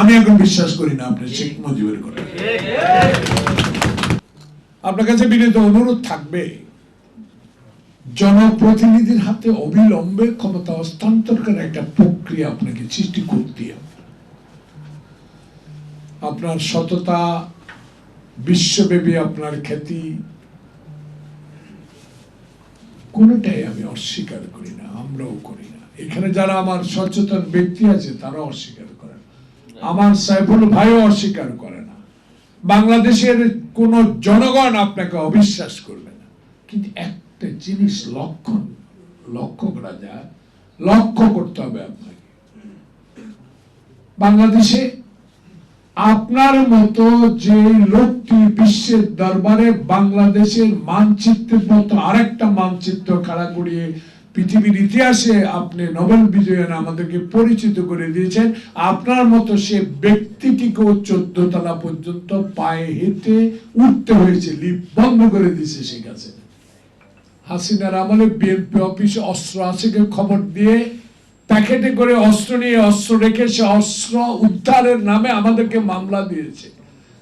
আমি এখন বিশ্বাস করি না আপনি শেখ মুজিবের কথা। আপনার কাছে বিনীত অনুরোধ থাকবে, জনপ্রতিনিধির হাতে অবিলম্বে ক্ষমতা হস্তান্তর করার একটা প্রক্রিয়া আপনাকে সৃষ্টি করতে আপনার সততা, বিশ্বব্যাপী আপনার খ্যাতি, কোনটাই আমি অস্বীকার করি না, আমরাও করি না। এখানে যারা আমার সচেতন ব্যক্তি আছে তারা অস্বীকার আমার সাইফুল ভাইও অস্বীকার করে না। বাংলাদেশের কোন জনগণ আপনাকে অবিশ্বাস করবে না। কিন্তু একটা জিনিস লক্ষণ লক্ষ্য করা যায়। লক্ষ্য করতে হবে আপনাকে। বাংলাদেশে আপনার মতো যে লোকটি বিশ্বের দরবারে বাংলাদেশের মানচিত্রের মতো আরেকটা মানচিত্র খাড়া করিয়ে পৃথিবীর ইতিহাসে আপনি নোবেল বিজয়ন আমাদেরকে পরিচিত করে দিয়েছেন। আপনার মতো সে ব্যক্তিটিকেও চোদ্দ তলা পর্যন্ত পায়ে হেঁটে উঠতে হয়েছে, লিফট বন্ধ করে দিয়েছে সে কাছে। হাসিনার আমলে বিএনপি অফিসে অস্ত্র খবর দিয়ে প্যাকেটে করে অস্ত্র নিয়ে অস্ত্র রেখে সে অস্ত্র উদ্ধারের নামে আমাদেরকে মামলা দিয়েছে।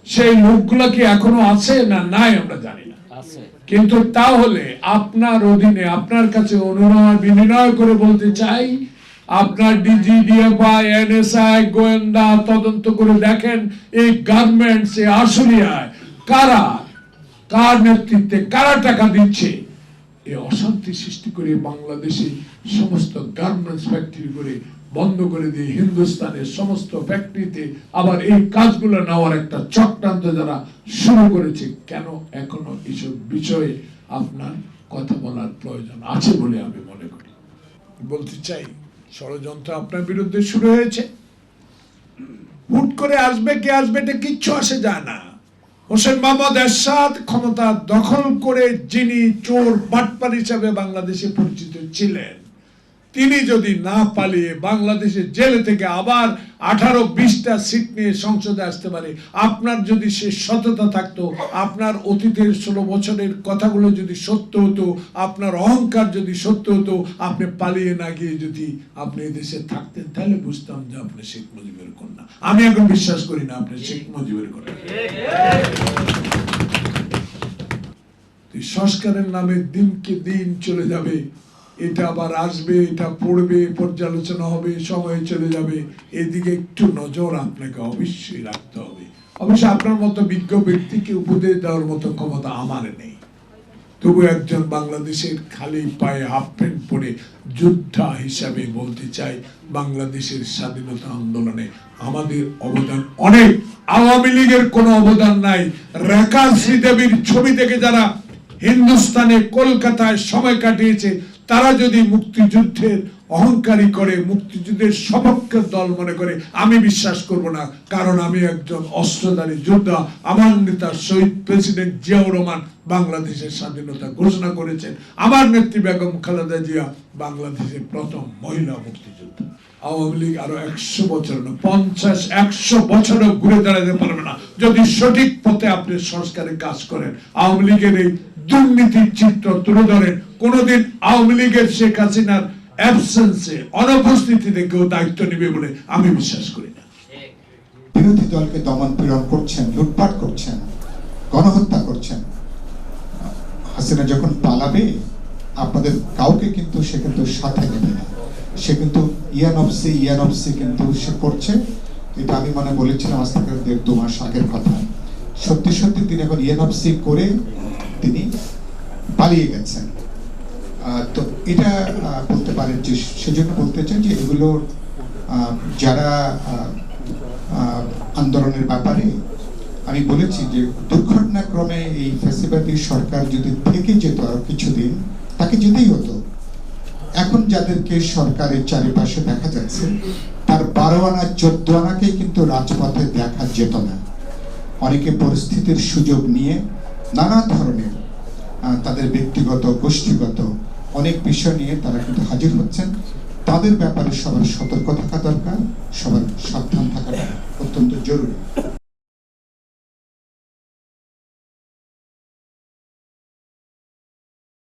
সেই লোকগুলো কি এখনও আছে না নাই আমরা জানি না। আছে। কিন্তু তাহলে আপনার অধীনে, আপনার কাছে অনুনয় বিনিময় করে বলতে চাই, আপনার এনএসআই গোয়েন্দা তদন্ত করে দেখেন, এই গার্মেন্টস এ আশুলিয়ায় কারা, কার নেতৃত্বে কারা টাকা দিচ্ছে? এই অশান্তি সৃষ্টি করে বাংলাদেশে সমস্ত গার্মেন্টস ফ্যাক্টরি করে বন্ধ করে দিয়ে হিন্দুস্তানের সমস্ত ফ্যাক্টরিতে আবার এই কাজগুলো নেওয়ার একটা চক্রান্ত যারা শুরু করেছে, কেন এখনও এইসব বিষয়ে আপনার কথা বলার প্রয়োজন আছে বলে আমি মনে করি। বলতে চাই, ষড়যন্ত্র আপনার বিরুদ্ধে শুরু হয়েছে। হুট করে আসবে কে আসবে এটা কিচ্ছু আসে যায় না। হোসেন মোহাম্মদ এরশাদ ক্ষমতা দখল করে যিনি চোর বাটপার হিসাবে বাংলাদেশে পরিচিত ছিলেন তিনি যদি না পালিয়ে বাংলাদেশের জেলে থেকে আবার আঠারো বিশটা সিট নিয়ে সংসদে আসতে পারে, আপনার যদি সে সততা থাকতো, আপনার অতীতের ষোলো বছরের কথাগুলো যদি সত্য হতো, আপনার অহংকার যদি সত্য হতো, আপনি পালিয়ে না গিয়ে যদি আপনি দেশে থাকতেন, তাহলে বুঝতাম যে আপনি শেখ মুজিবের কন্যা। আমি এখন বিশ্বাস করি না আপনি শেখ মুজিবের কন্যা। সংস্কারের নামে দিনকে দিন চলে যাবে। এটা আবার আসবে, এটা পড়বে পর্যালোচনা হবে, সময় চলে যাবে। এদিকে একটু নজর আপনাকে অবশ্যই রাখতে হবে। অবশ্য আপনার মতো বিজ্ঞ ব্যক্তিকে উপদেশ দেওয়ার মতো ক্ষমতা আমার নেই। তবু একজন বাংলাদেশের খালি পায়ে হাফ প্যান্ট পরে যোদ্ধা হিসাবে বলতে চাই, বাংলাদেশের স্বাধীনতা আন্দোলনে আমাদের অবদান অনেক। আওয়ামী লীগের কোনো অবদান নাই। রেখা শ্রীদেবীর ছবি থেকে যারা হিন্দুস্তানে কলকাতায় সময় কাটিয়েছে তারা যদি মুক্তিযুদ্ধের অহংকারী করে, মুক্তিযুদ্ধের সপক্ষে দল মনে করে, আমি বিশ্বাস করব না। কারণ আমি একজন অস্ত্রধারী যোদ্ধা। আমার নেতা শহীদ প্রেসিডেন্ট জিয়াউর রহমান বাংলাদেশের স্বাধীনতা ঘোষণা করেছেন। আমার নেত্রী বেগম খালেদা জিয়া বাংলাদেশের প্রথম মহিলা মুক্তিযোদ্ধা। আওয়ামী লীগ আরও একশো বছর না, পঞ্চাশ, একশো বছরও ঘুরে দাঁড়াতে পারবে না। যদি সঠিক পথে আপনি সংস্কারে কাজ করেন, আওয়ামী লীগের এই দুর্নীতির চিত্র তুলে ধরেন কোনোদিন আওয়ামী লীগের শেখ হাসিনার অ্যাবসেন্সে অনুপস্থিতিতে কেউ দায়িত্ব নেবে বলে আমি বিশ্বাস করি না। বিরোধী দলকে দমন পীড়ন করছেন, লুটপাট করছেন, গণহত্যা করছেন। হাসিনা যখন পালাবে, আপনাদের কাউকে কিন্তু সে কিন্তু সাথে নেবে না। সে কিন্তু ইয়ান অফ সি, ইয়ান অফ সি কিন্তু সে করছে। এটা আমি মনে বলেছিলাম আজ থেকে দেড় দু মাস আগের কথা। সত্যি সত্যি তিনি এখন ইয়ান অফ সি করে তিনি পালিয়ে গেছেন। তো এটা বলতে পারেন যে সেজন্য বলতে চাই যে এগুলোর যারা আন্দোলনের ব্যাপারে আমি বলেছি যে দুর্ঘটনাক্রমে এই ফ্যাসিবাদী সরকার যদি থেকে যেত আরও কিছুদিন, তাকে যেতেই হতো। এখন যাদেরকে সরকারের চারিপাশে দেখা যাচ্ছে, তার বারো আনা, চোদ্দ আনাকেই কিন্তু রাজপথে দেখা যেত না। অনেকে পরিস্থিতির সুযোগ নিয়ে নানা ধরনের তাদের ব্যক্তিগত, গোষ্ঠীগত অনেক বিষয় নিয়ে তারা কিন্তু হাজির হচ্ছেন। তাদের ব্যাপারে সবার সতর্ক থাকা দরকার, সবার সাবধান থাকাটা অত্যন্ত জরুরি।